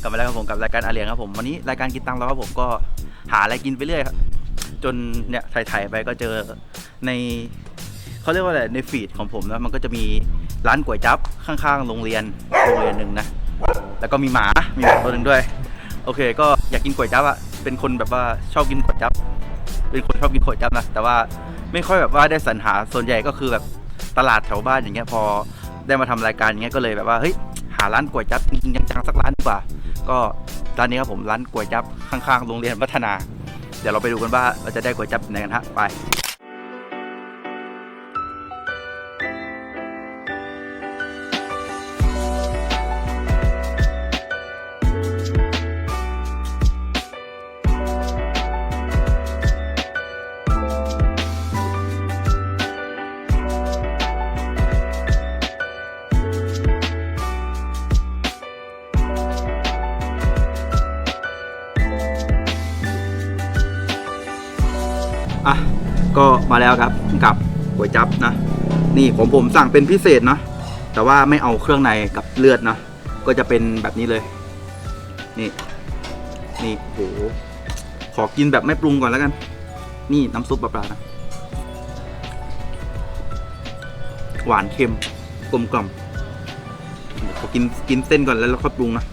กลับมาแล้วครับผมกับรายการอาเลียงครับผมวันนี้รายการกินตังเราครับผมก็หาอะไรกินไปเรื่อยครับจนเนี่ยถ่ายๆไปก็เจอในเขาเรียกว่าอะไรในฟีดของผมนะมันก็จะมีร้านก๋วยจั๊บข้างๆ โรงเรียนโรงเรียนหนึ่งนะแล้วก็มีหมา มีหมาตัวหนึ่งด้วย โอเค ก็อยากกินก๋วยจั๊บอะเป็นคนแบบว่าชอบกินก๋วยจั๊บเป็นคนชอบกินก๋วยจั๊บนะแต่ว่าไม่ค่อยแบบว่าได้สรรหาส่วนใหญ่ก็คือแบบตลาดแถวบ้านอย่างเงี้ยพอได้มาทำรายการอย่างเงี้ยก็เลยแบบว่าเฮ้ย หาร้านก๋วยจั๊บจริงจังสักร้านดีกว่า ก็ร้านนี้ครับผมร้านก๋วยจั๊บข้างๆโรงเรียนพัฒนา เดี๋ยวเราไปดูกันว่าเราจะได้ก๋วยจั๊บไหนกันฮะไป อะก็มาแล้วครับกับก๋วยจับนะ นี่ผมผมสั่งเป็นพิเศษนะแต่ว่าไม่เอาเครื่องในกับเลือดนะก็จะเป็นแบบนี้เลย นี่ นี่โหขอกินแบบไม่ปรุงก่อนแล้วกัน นี่น้ำซุปปลาๆนะ หวานเค็มกลมกล่อมขอกินกินเส้นก่อนแล้วแล้วค่อยปรุงนะ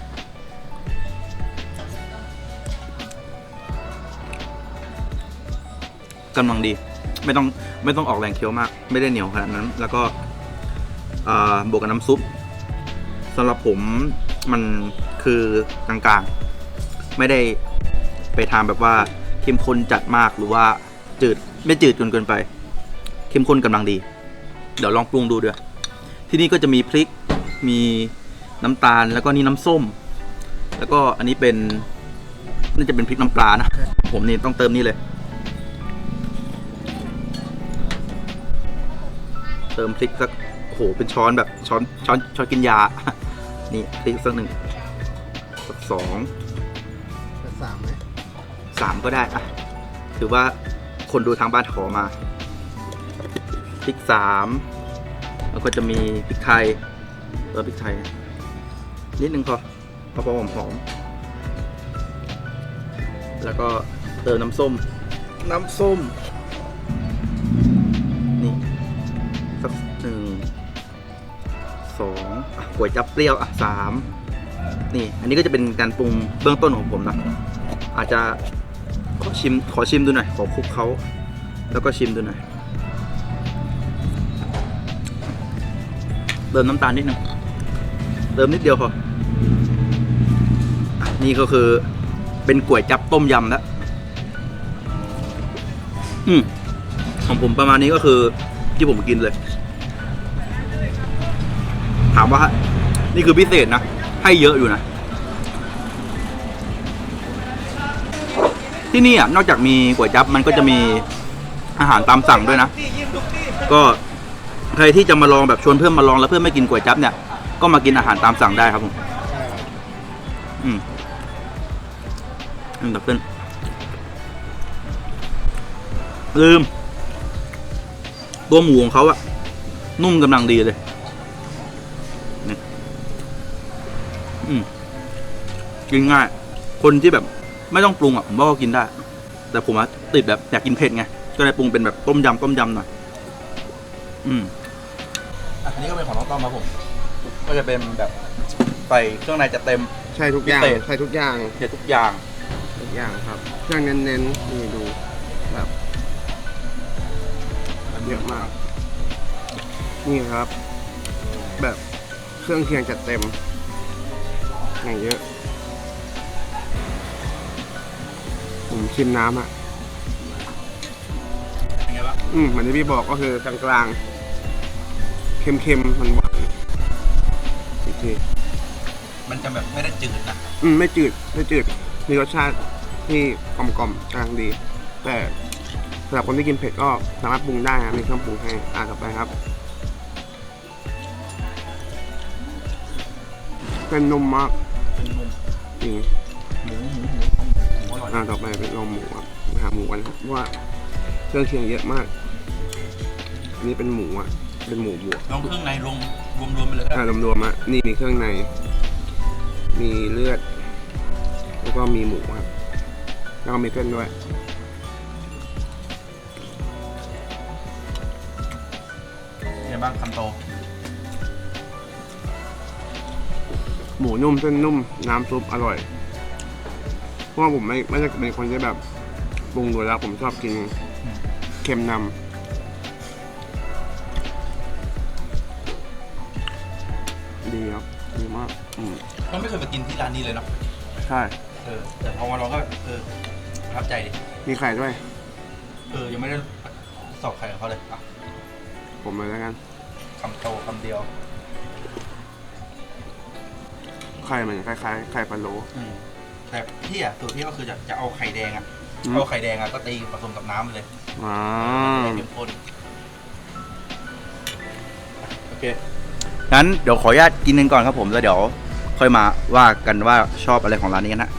กำลังดี ไม่ต้องไม่ต้องออกแรงเคี้ยวมาก ไม่ได้เหนียวขนาดนั้น แล้วก็บวกกับน้ำซุปสำหรับผมมันคือกลางๆ ไม่ได้ไปทานแบบว่าเข้มข้นจัดมากหรือว่าจืดไม่จืดจนเกินไป เข้มข้นกำลังดี เดี๋ยวลองปรุงดูด้วยที่นี่ก็จะมีพริกมีน้ำตาลแล้วก็นี่น้ำส้ม แล้วก็อันนี้เป็นน่าจะเป็นพริกน้ำปลานะ ผมนี่ต้องเติมนี่เลย เติมพริกสักโอ้โหเป็นช้อนแบบช้อนช้อนช้อนกินยา นี่พริกสักหนึ่งสักสองจะสามไหมสามก็ได้อะถือว่าคนดูทางบ้านขอมาพริกสามแล้วก็จะมีพริกไทยเออพริกไทย นิดนึงพอพอพอหอมหอมๆแล้วก็เติมน้ำส้ม น้ำส้ม ก๋วยจับเปรี้ยวอะสามนี่ อันนี้ก็จะเป็นการปรุงเบื้องต้นของผมนะอาจจะขอชิมขอชิมดูหน่อยขอคลุกเขาแล้วก็ชิมดูหน่อยเติมน้ำตาลนิดนึงเติมนิดเดียวพอนี่ก็คือเป็นก๋วยจับต้มยำแล้วอืมของผมประมาณนี้ก็คือที่ผมกินเลย ถามว่า นี่คือพิเศษนะ ให้เยอะอยู่นะ ที่นี่อะนอกจากมีก๋วยจั๊บมันก็จะมีอาหารตามสั่งด้วยนะ ก็ใครที่จะมาลองแบบชวนเพื่อนมาลองแล้วเพื่อนไม่กินก๋วยจั๊บเนี่ย ก็มากินอาหารตามสั่งได้ครับผม อืมอืมแต่เพื่อนลืม ตัวหมูของเขาอะนุ่มกำลังดีเลย กินง่าย คนที่แบบไม่ต้องปรุงอะผมว่าก็กินได้ แต่ผมอะติดแบบอยากกินเผ็ดไง ก็เลยปรุงเป็นแบบต้มยำต้มยำหน่อย อืม อันนี้ก็เป็นของน้องต้อมครับผม ก็จะเป็นแบบใส่เครื่องในจะเต็ม ใช่ทุกอย่างพิเศษ ใช่ทุกอย่างเผ็ดทุกอย่าง ทุกอย่างครับเครื่องเน้นๆนี่ดูแบบเยอะมาก นี่ครับ แบบเครื่องเคียงจัดเต็มอย่างเยอะ ชิมน้ำอะเป็นไงบ้างอืมเหมือนที่พี่บอกก็คือกลางๆ เค็มๆ มันหวานๆโอเคมันจะแบบไม่ได้จืดนะอืมไม่จืดไม่จืด มีรสชาติที่กลมกล่อมๆกลางดี แต่สำหรับคนที่กินเผ็ดก็สามารถปรุงได้นะมีเครื่องปรุงให้อ่านต่อไปครับเป็นนมมากเป็นมุมจริงหมูหมูหมูหมูหมู อร่อยอ่าต่อไปเป็นนมหมูอะมาหาหมูกันครับเพราะว่าเครื่องเคียงเยอะมาก อันนี้เป็นหมูอะ เป็นหมูบวกลองเครื่องในรวมรวมรวมไปเลยก็อ่าได้รวมๆอะนี่มีเครื่องใน มีเลือด แล้วก็มีหมูครับ แล้วก็มีเส้นด้วยเนี่ยบ้างคำโต หมูนุ่มเส้นนุ่ม น้ำซุปอร่อย เพราะว่าผมไม่ไม่ได้เป็นคนที่แบบปรุงรสแล้วผมชอบกินเค็มนำดีครับดีมากอืมก็ไม่เคยมากินที่ร้านนี้เลยเนาะใช่ เออแต่พอมาลองก็เออประทับใจดิมีไข่ด้วย เออยังไม่ได้สอบใครกับเขาเลยอะผมเลยแล้วกัน คำโตคำเดียว ไข่มันคล้ายๆไข่พะโล้อืม แต่พี่อะสูตรพี่ก็คือจะจะเอาไข่แดงอะอืม เอาไข่แดงอะก็ตีผสมกับน้ำไปเลยอ่าเข้มข้นโอเคงั้นเดี๋ยวขออนุญาตกินกันก่อนครับผมแล้วเดี๋ยว ค่อยมาว่ากันว่าชอบอะไรของร้านนี้กันนะ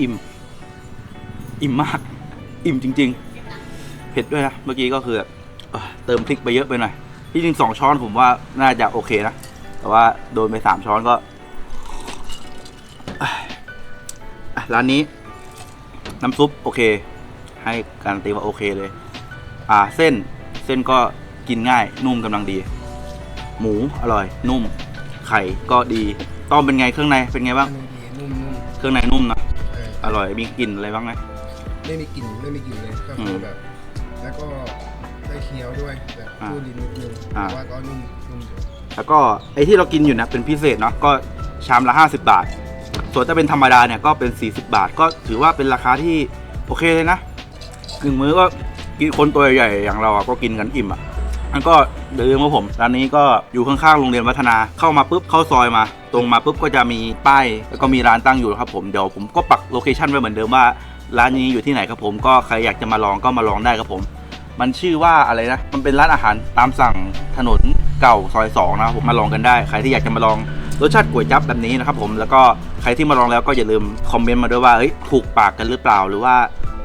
อิ่ม อิ่มมาก อิ่มจริง ๆ เผ็ดด้วยนะ เมื่อกี้ก็คือแบบเอ่อเติมพริกไปเยอะไปหน่อย ที่จริงสองช้อนผมว่าน่าจะโอเคนะ แต่ว่าโดนไปสามช้อนก็อะอะร้านนี้ น้ำซุปโอเค ให้การันตีว่าโอเคเลย อ่าเส้นเส้นก็กินง่ายนุ่มกำลังดี หมูอร่อย นุ่ม ไข่ก็ดี ต้อมเป็นไงเครื่องในเป็นไงบ้างนุ่มเครื่องในนุ่มนะๆเอออร่อยมีกลิ่นอะไรบ้างไหมไม่มีกลิ่นไม่มีกลิ่นเลยก็อืคือมแบบ แล้วก็ได้เคี้ยวด้วยแบบอ่าพูดลิ้นนิดนึงอ่าแต่ว่าก็นุ่มนุ่มอยู่แล้วก็ไอที่เรากินอยู่นะเป็นพิเศษเนาะก็ชามละ 50 บาท ส่วนถ้าเป็นธรรมดาเนี่ยก็เป็น 40 บาท ก็ถือว่าเป็นราคาที่โอเคเลยนะกึ่งมื้อก็กินคนตัวใหญ่ๆอย่างเราอะก็กินกันอิ่มอะแล้วก็เดิมว่าผมร้านนี้ก็อยู่ข้างๆโรงเรียนวัฒนาเข้ามาปุ๊บเข้าซอยมา ตรงมาปุ๊บก็จะมีป้ายแล้วก็มีร้านตั้งอยู่ครับผมเดี๋ยวผมก็ปักโลเคชั่นไว้เหมือนเดิมว่าร้านนี้อยู่ที่ไหนครับผมก็ใครอยากจะมาลองก็มาลองได้ครับผม มันชื่อว่าอะไรนะ มันเป็นร้านอาหารตามสั่งถนนเก่าซอยสองนะครับผมมาลองกันได้ใครที่อยากจะมาลองรสชาติก๋วยจั๊บแบบนี้นะครับผมแล้วก็ใครที่มาลองแล้วก็อย่าลืมคอมเมนต์มาด้วยว่าเฮ้ยถูกปากกันหรือเปล่าหรือว่า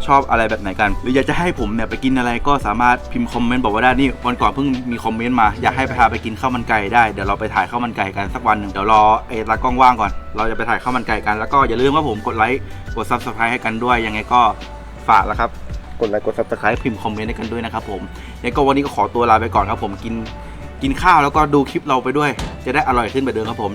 ชอบอะไรแบบไหนกัน หรืออยากจะให้ผมเนี่ยไปกินอะไรก็สามารถพิมพ์คอมเมนต์บอกว่าได้นี่วันก่อนเพิ่งมีคอมเมนต์มาอยากให้ไปพาไปกินข้าวมันไก่ได้เดี๋ยวเราไปถ่ายข้าวมันไก่กันสักวันหนึ่งเดี๋ยวรอไอ้ตากล้องว่างก่อน เราจะไปถ่ายข้าวมันไก่กันแล้วก็อย่าลืมว่าผมกดไลค์กด subscribe ให้กันด้วยยังไงก็ฝากแล้วครับกดไลค์กด subscribe พิมพ์คอมเมนต์ให้กันด้วยนะครับผมยังก็วันนี้ก็ขอตัวลาไปก่อนครับผมกินกินข้าวแล้วก็ดูคลิปเราไปด้วย จะได้อร่อยขึ้นไปเดิมครับผม